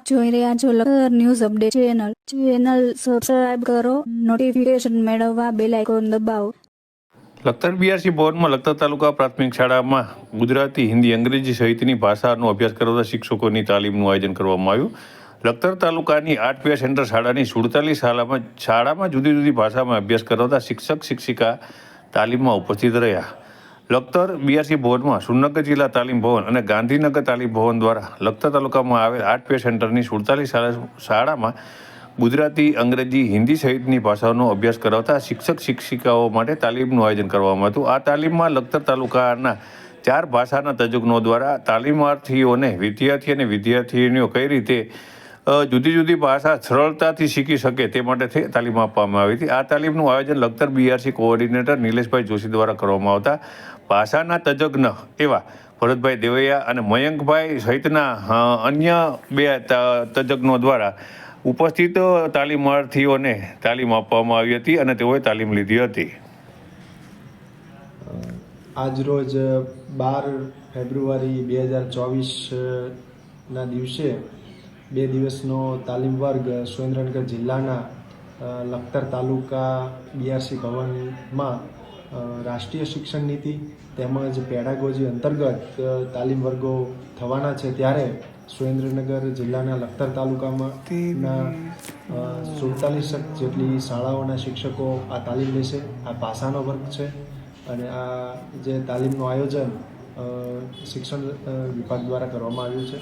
આપ જોઈ રહ્યા છો Lakhtar news update channel. Channel subscribe કરો નોટિફિકેશન મેળવવા બેલ આઇકોન દબાવો. લખતર બીઆરસી બોર્ડમાં લખતર તાલુકા પ્રાથમિક શાળામાં ગુજરાતી, હિન્દી, અંગ્રેજી સહિતની ભાષાનો અભ્યાસ કરાવતા શિક્ષકોની તાલીમનું આયોજન કરવામાં આવ્યું. લખતર તાલુકાની આઠ પીઆર સેન્ટર શાળાની સુડતાલીસ શાળામાં શાળામાં જુદી જુદી ભાષામાં અભ્યાસ કરાવતા શિક્ષક, શિક્ષિકા તાલીમમાં ઉપસ્થિત રહ્યા. લખતર બીઆરસી ભવનમાં સુરનગર જિલ્લા તાલીમ ભવન અને ગાંધીનગર તાલીમ ભવન દ્વારા લખતર તાલુકામાં આવેલ આર્ટ પે સેન્ટરની સુડતાલીસ શાળામાં ગુજરાતી, અંગ્રેજી, હિન્દી સહિતની ભાષાઓનો અભ્યાસ કરાવતા શિક્ષક શિક્ષિકાઓ માટે તાલીમનું આયોજન કરવામાં હતું. આ તાલીમમાં લખતર તાલુકાના ચાર ભાષાના તજજ્ઞો દ્વારા તાલીમાર્થીઓને વિદ્યાર્થી અને વિદ્યાર્થીનીઓ કઈ રીતે જુદી જુદી ભાષા સરળતાથી શીખી શકે તે માટે તાલીમ આપવામાં આવી હતી. આ તાલીમનું આયોજન લખતર બીઆરસી કોઓર્ડિનેટર નિલેશભાઈ જોશી દ્વારા કરવામાં આવતા ભાષાના તજજ્ઞ એવા ભરતભાઈ દેવૈયા અને મયંકભાઈ સહિતના અન્ય બે તજજ્ઞો દ્વારા ઉપસ્થિત તાલીમાર્થીઓને તાલીમ આપવામાં આવી હતી અને તેઓએ તાલીમ લીધી હતી. આજરોજ બાર ફેબ્રુઆરી બે હજાર ચોવીસના દિવસે બે દિવસનો તાલીમ વર્ગ સુરેન્દ્રનગર જિલ્લાના લખતર તાલુકા, બીઆરસી ભવનમાં રાષ્ટ્રીય શિક્ષણ નીતિ તેમજ પેડાગોજી અંતર્ગત તાલીમ વર્ગો થવાના છે ત્યારે સુરેન્દ્રનગર જિલ્લાના લખતર તાલુકામાં સુડતાલીસ જેટલી શાળાઓના શિક્ષકો આ તાલીમ લેશે. આ ભાષાનો વર્ગ છે અને આ જે તાલીમનું આયોજન શિક્ષણ વિભાગ દ્વારા કરવામાં આવ્યું છે.